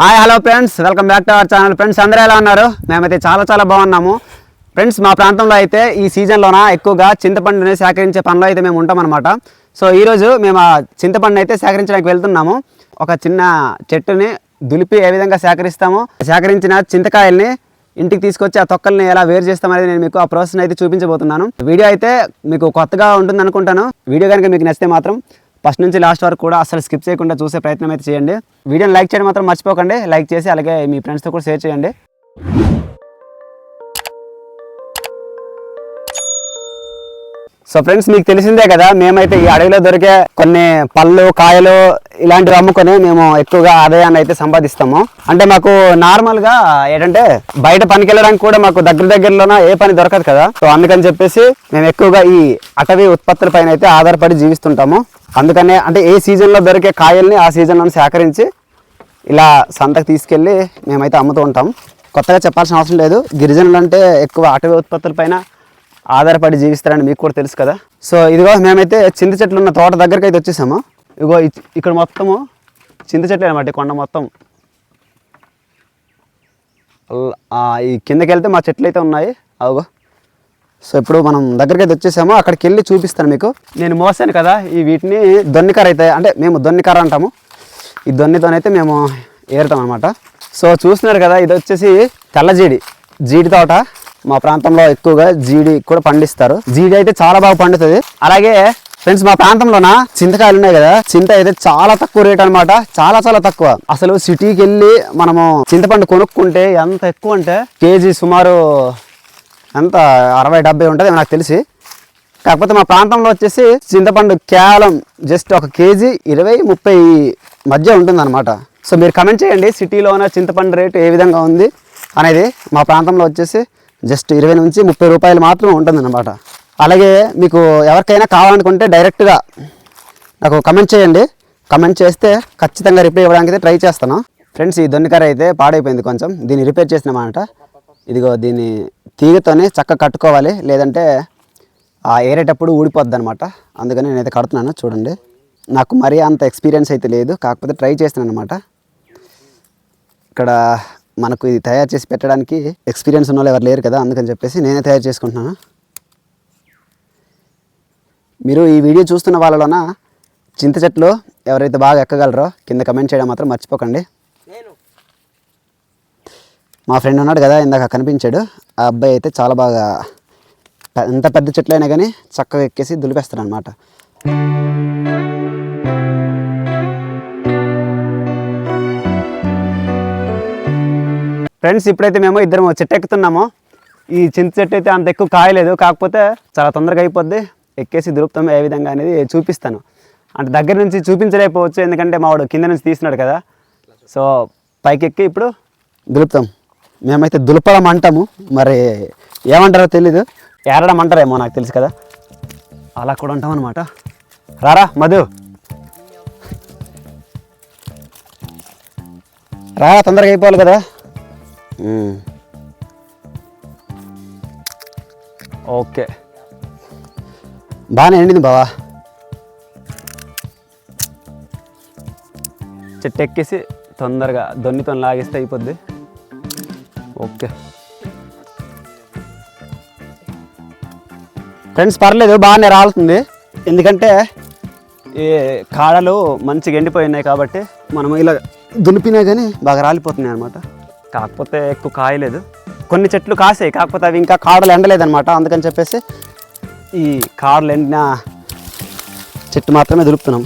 Hi hello friends. Welcome back to our channel. Friends అందరూ ఎలా ఉన్నారు? మేమైతే చాలా చాలా బాగున్నాము. ఫ్రెండ్స్ మా ప్రాంతంలో అయితే ఈ సీజన్లోన ఎక్కువగా చింతపండుని సేకరించే పనిలో అయితే మేము ఉంటామన్నమాట. సో ఈరోజు మేము ఆ చింతపండుని అయితే సేకరించడానికి వెళ్తున్నాము. ఒక చిన్న చెట్టుని దులిపి ఏ విధంగా సేకరిస్తామో సేకరించిన చింతకాయల్ని ఇంటికి తీసుకొచ్చి ఆ తొక్కల్ని ఎలా వేరు చేస్తామనేది నేను మీకు ఆ ప్రాసెస్ అయితే చూపించబోతున్నాను. వీడియో అయితే మీకు కొత్తగా ఉంటుంది అనుకుంటాను వీడియో కనుక మీకు నచ్చితే మాత్రం ఫస్ట్ నుంచి లాస్ట్ వరకు కూడా అసలు స్కిప్ చేయకుండా చూసే ప్రయత్నం అయితే చేయండి. వీడియోని లైక్ చేయడం మాత్రం మర్చిపోకండి. లైక్ చేసి అలాగే మీ ఫ్రెండ్స్తో కూడా షేర్ చేయండి. సో ఫ్రెండ్స్ మీకు తెలిసిందే కదా మేమైతే ఈ అడవిలో దొరికే కొన్ని పళ్ళు కాయలు ఇలాంటివి అమ్ముకొని మేము ఎక్కువగా ఆదాయాన్ని అయితే సంపాదిస్తాము. అంటే మాకు నార్మల్గా ఏంటంటే బయట పనికి వెళ్ళడానికి కూడా మాకు దగ్గర దగ్గరలోన ఏ పని దొరకదు కదా. సో అందుకని చెప్పేసి మేము ఎక్కువగా ఈ అటవీ ఉత్పత్తుల పైన అయితే ఆధారపడి జీవిస్తుంటాము. అందుకనే అంటే ఏ సీజన్లో దొరికే కాయల్ని ఆ సీజన్లో సేకరించి ఇలా సంతకు తీసుకెళ్ళి మేమైతే అమ్ముతూ ఉంటాం. కొత్తగా చెప్పాల్సిన అవసరం లేదు. గిరిజనులు అంటే ఎక్కువ అటవీ ఉత్పత్తులపైన ఆధారపడి జీవిస్తారని మీకు కూడా తెలుసు కదా. సో ఇదిగో మేమైతే చింత చెట్లు ఉన్న తోట దగ్గరికి అయితే వచ్చేసాము. ఇగో ఇక్కడ మొత్తము చింత చెట్లు అనమాట కొండ మొత్తం. ఈ కిందకి వెళ్తే మా చెట్లు అయితే ఉన్నాయి. అవుగో సో ఇప్పుడు మనం దగ్గరికి అయితే వచ్చేసాము అక్కడికి వెళ్ళి చూపిస్తాను మీకు. నేను మోసాను కదా ఈ వీటిని. దొన్నికర అయితే అంటే మేము దొన్నికర అంటాము. ఈ దొన్నితోనైతే మేము ఏరుతాం అనమాట సో చూస్తున్నారు కదా ఇది వచ్చేసి తెల్ల జీడి జీడి తోట. మా ప్రాంతంలో ఎక్కువగా జీడి కూడా పండిస్తారు. జీడి అయితే చాలా బాగా పండుతుంది. అలాగే ఫ్రెండ్స్ మా ప్రాంతంలోన చింతకాయలు ఉన్నాయి కదా చింత అయితే చాలా తక్కువ రేట్ అన్నమాట. చాలా చాలా తక్కువ. అసలు సిటీకి వెళ్ళి మనము చింతపండు కొనుక్కుంటే ఎంత ఎక్కువ అంటే కేజీ సుమారు ఎంత అరవై డెబ్బై ఉంటుంది నాకు తెలిసి. కాకపోతే మా ప్రాంతంలో వచ్చేసి చింతపండు కేవలం జస్ట్ ఒక కేజీ ఇరవై ముప్పై మధ్య ఉంటుందన్నమాట. సో మీరు కమెంట్ చేయండి సిటీలోన చింతపండు రేటు ఏ విధంగా ఉంది అనేది మా ప్రాంతంలో వచ్చేసి జస్ట్ ఇరవై నుంచి ముప్పై రూపాయలు మాత్రమే ఉంటుందన్నమాట. అలాగే మీకు ఎవరికైనా కావాలనుకుంటే డైరెక్ట్గా నాకు కమెంట్ చేయండి. కమెంట్ చేస్తే ఖచ్చితంగా రిప్లై ఇవ్వడానికి ట్రై చేస్తాను. ఫ్రెండ్స్ ఈ దొన్నికర అయితే పాడైపోయింది కొంచెం. దీన్ని రిపేర్ చేసినామన్నమాట. ఇదిగో దీన్ని తీగతోనే చక్కగా కట్టుకోవాలి. లేదంటే ఆ ఏరేటప్పుడు ఊడిపోద్ది అనమాట అందుకని నేనైతే కడుతున్నాను. చూడండి. నాకు మరీ అంత ఎక్స్పీరియన్స్ అయితే లేదు. కాకపోతే ట్రై చేస్తున్నాను అనమాట ఇక్కడ మనకు ఇది తయారు చేసి పెట్టడానికి ఎక్స్పీరియన్స్ ఉన్న వాళ్ళు ఎవరు లేరు కదా అందుకని చెప్పేసి నేనే తయారు చేసుకుంటున్నాను. మీరు ఈ వీడియో చూస్తున్న వాళ్ళలోన చింత చెట్లు ఎవరైతే బాగా ఎక్కగలరో కింద కమెంట్ చేయడం మాత్రం మర్చిపోకండి. మా ఫ్రెండ్ ఉన్నాడు కదా ఇందాక కనిపించాడు. ఆ అబ్బాయి అయితే చాలా బాగా ఎంత పెద్ద చెట్లు అయినా కానీ చక్కగా ఎక్కేసి దులిపేస్తాడు అనమాట ఫ్రెండ్స్ ఇప్పుడైతే మేము ఇద్దరం చెట్టు ఎక్కుతున్నాము. ఈ చింత చెట్టు అయితే అంత ఎక్కువ కాయలేదు. కాకపోతే చాలా తొందరగా అయిపోద్ది. ఎక్కేసి దులుపుతాం ఏ విధంగా అనేది చూపిస్తాను. అంటే దగ్గర నుంచి చూపించలేకపోవచ్చు. ఎందుకంటే మా వాడు కింద నుంచి తీసినాడు కదా. సో పైకి ఎక్కి ఇప్పుడు దులుపుతాం. మేమైతే దులపడం అంటాము. మరి ఏమంటారో తెలీదు. ఏరడం అంటారేమో నాకు తెలుసు కదా. అలా కూడా ఉంటాం అనమాట రారా మధు. రారా తొందరగా అయిపోవాలి కదా. ఓకే. బాగానే ఎండింది బావా. చెట్టు ఎక్కేసి తొందరగా దొన్నితో లాగేస్తే అయిపోద్ది. ఓకే. ఫ్రెండ్స్ పర్లేదు బాగానే రాలుతుంది. ఎందుకంటే ఈ కాడలు మంచిగా ఎండిపోయినాయి కాబట్టి మనం ఇలా దులిపినా కానీ బాగా రాలిపోతున్నాయి అనమాట కాకపోతే ఎక్కువ కాయలేదు. కొన్ని చెట్లు కాసాయి కాకపోతే అవి ఇంకా కాడలు ఎండలేదనమాట అందుకని చెప్పేసి ఈ కాడలు ఎండిన చెట్టు మాత్రమే దులుపుతున్నాం.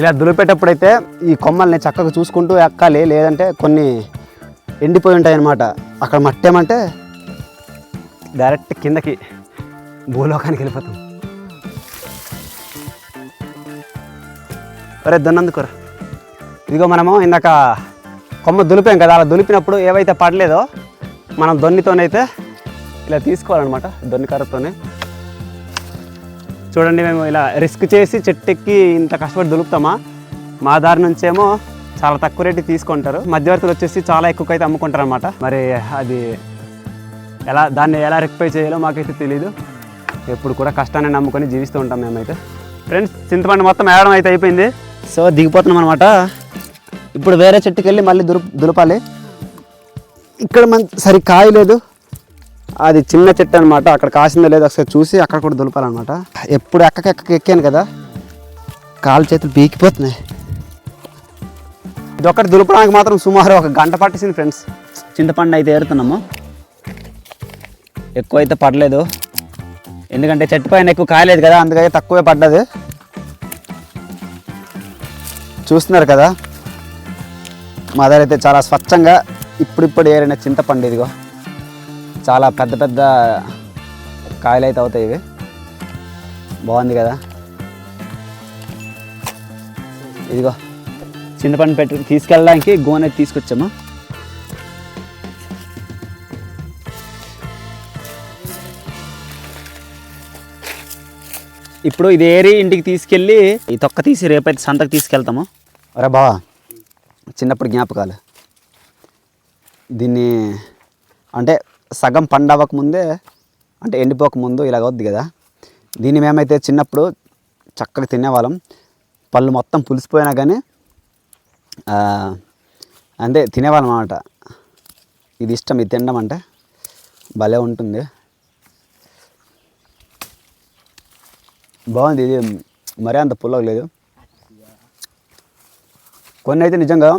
ఇలా దులిపేటప్పుడు అయితే ఈ కొమ్మల్ని చక్కగా చూసుకుంటూ ఎక్కాలి లేదంటే కొన్ని ఎండిపోయి ఉంటాయి అన్నమాట అక్కడ మట్టేమంటే డైరెక్ట్ కిందకి భూలోకానికి వెళ్ళిపోతాం. ఒరే దొన్నందుకురా. ఇదిగో మనము ఇందాక కొమ్మ దులిపాం కదా అలా దులిపినప్పుడు ఏవైతే పడలేదో మనం దొన్నితోనైతే ఇలా తీసుకోవాలన్నమాట దొన్నికర్రతోనే చూడండి మేము ఇలా రిస్క్ చేసి చెట్టు ఎక్కి ఇంత కష్టపడి దులుపుతామా? మా దారి నుంచేమో చాలా తక్కువ రేటు తీసుకుంటారు. మధ్యవర్తులు వచ్చేసి చాలా ఎక్కువ అయితే అమ్ముకుంటారు అనమాట మరి అది ఎలా దాన్ని ఎలా రెక్టిఫై చేయాలో మాకైతే తెలియదు ఎప్పుడు కూడా కష్టాన్ని నమ్ముకొని జీవిస్తూ ఉంటాం మేమైతే. ఫ్రెండ్స్ చింతపండు మొత్తం వేయడం అయితే అయిపోయింది. సో దిగిపోతున్నాం అనమాట ఇప్పుడు వేరే చెట్టుకి వెళ్ళి మళ్ళీ దులు దులపాలి. ఇక్కడ మన సరి కాయలేదు. అది చిన్న చెట్టు అనమాట అక్కడ కాసిందో లేదో ఒకసారి చూసి అక్కడ కూడా దులపాలన్నమాట. ఎప్పుడు ఎక్కకి ఎక్కాను కదా కాలు చేతులు పీకిపోతున్నాయి. ఇది ఒకటి దులపడానికి మాత్రం సుమారు ఒక గంట పట్టేసింది ఫ్రెండ్స్ చింతపండు అయితే ఏరుతున్నాము. ఎక్కువ అయితే పడలేదు. ఎందుకంటే చెట్టు పైన ఎక్కువ కాయలేదు కదా అందుకని తక్కువే పడ్డది. చూస్తున్నారు కదా మా దగ్గర అయితే చాలా స్వచ్ఛంగా ఇప్పుడిప్పుడు ఏరిన చింతపండు ఇదిగో. చాలా పెద్ద పెద్ద కాయలు అయితే అవుతాయి ఇవి. బాగుంది కదా? ఇదిగో చింతపండు పెట్టి తీసుకెళ్ళడానికి గోనె తీసుకొచ్చాము. ఇప్పుడు ఇది ఏరి ఇంటికి తీసుకెళ్ళి ఈ తొక్క తీసి రేపైతే సంతకు తీసుకెళ్తాము. అరే బావా చిన్నప్పుడు జ్ఞాపకాలు. దీన్ని అంటే సగం పండవక ముందే అంటే ఎండిపోక ముందు ఇలాగ అవుద్ది కదా. దీన్ని మేమైతే చిన్నప్పుడు చక్కగా తినేవాళ్ళం. పళ్ళు మొత్తం పులిసిపోయినా కానీ అంతే తినేవాళ్ళం అన్నమాట. ఇది ఇష్టం ఇది తినడం అంటే. భలే ఉంటుంది. బాగుంది ఇది. మరీ అంత పుల్లగా లేదు. కొన్ని అయితే నిజంగా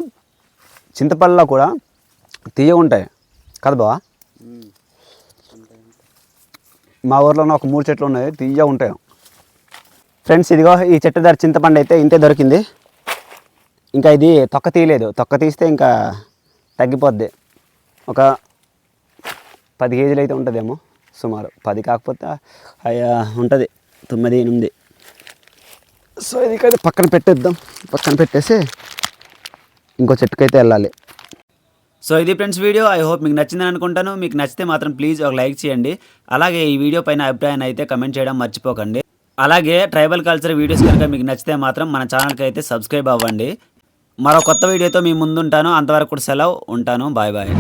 చింతపల్లిలో కూడా తీయగా ఉంటాయి కదా బావా? మా ఊర్లోనే ఒక మూడు చెట్లు ఉన్నాయి తీయగా ఉంటాయి. ఫ్రెండ్స్ ఇదిగో ఈ చెట్టు ధర చింతపండు అయితే ఇంతే దొరికింది. ఇంకా ఇది తొక్క తీయలేదు. తొక్క తీస్తే ఇంకా తగ్గిపోద్ది. ఒక పది కేజీలు అయితే ఉంటుందేమో. సుమారు పది కాకపోతే అయ్యా ఉంటుంది. తొమ్మిది ఎనిమిది. సో ఇది ఇక్కడ పక్కన పెట్టేద్దాం. పక్కన పెట్టేసి ఇంకో చెట్టుకైతే వెళ్ళాలి. సో ఇది ఫ్రెండ్స్ వీడియో. ఐ హోప్ మీకు నచ్చిందని అనుకుంటాను. మీకు నచ్చితే మాత్రం ప్లీజ్ ఒక లైక్ చేయండి. అలాగే ఈ వీడియో పైన అభిప్రాయాన్ని అయితే కమెంట్ చేయడం మర్చిపోకండి. అలాగే ట్రైబల్ కల్చర్ వీడియోస్ కనుక మీకు నచ్చితే మాత్రం మన ఛానల్కి అయితే సబ్స్క్రైబ్ అవ్వండి. మరో కొత్త వీడియోతో మీ ముందుంటాను. అంతవరకు కూడా సెలవు. ఉంటాను. Bye bye